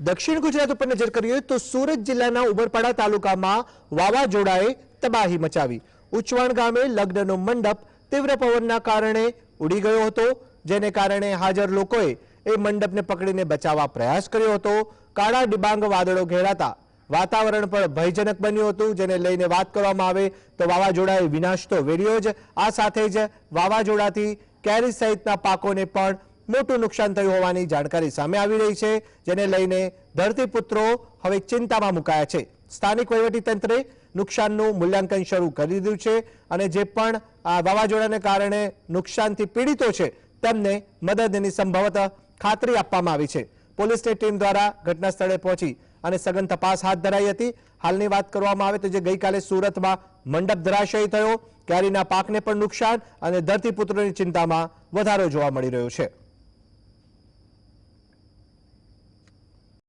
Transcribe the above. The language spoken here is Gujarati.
દક્ષિણ ગુજરાત ઉપર નજર કરીએ તો સુરત જિલ્લાના ઉમરપાડા તાલુકામાં વાવાઝોડાએ તબાહી મચાવી. ઉચવાણ ગામે લગ્નનો મંડપ તીવ્ર પવનના કારણે ઉડી ગયો હતો, જેને કારણે હાજર લોકોએ એ મંડપને પકડીને બચાવવા પ્રયાસ કર્યો હતો. કાળા ડિબાંગ વાદળો ઘેરાતા વાતાવરણ પણ ભયજનક બન્યું હતું, જેને લઈને વાત કરવામાં આવે તો વાવાઝોડાએ વિનાશ તો વેર્યો જ, આ સાથે જ વાવાઝોડાથી કેરી સહિતના પાકોને પણ મોટું નુકસાન થયું હોવાની જાણકારી સામે આવી રહી છે, જેને લઈને ધરતીપુત્રો હવે ચિંતામાં મુકાયા છે. સ્થાનિક વહીવટીતંત્રે નુકસાનનું મૂલ્યાંકન શરૂ કરી દીધું છે અને જે પણ આ વાવાઝોડાને કારણે નુકસાનથી પીડિતો છે, તેમને મદદની સંભવત ખાતરી આપવામાં આવી છે. પોલીસની ટીમ દ્વારા ઘટના સ્થળે પહોંચી અને સઘન તપાસ હાથ ધરાઈ હતી. હાલની વાત કરવામાં આવે તો જે ગઈકાલે સુરતમાં મંડપ ધરાશયી થયો, કેરીના પાકને પણ નુકસાન અને ધરતીપુત્રોની ચિંતામાં વધારો જોવા મળી રહ્યો છે.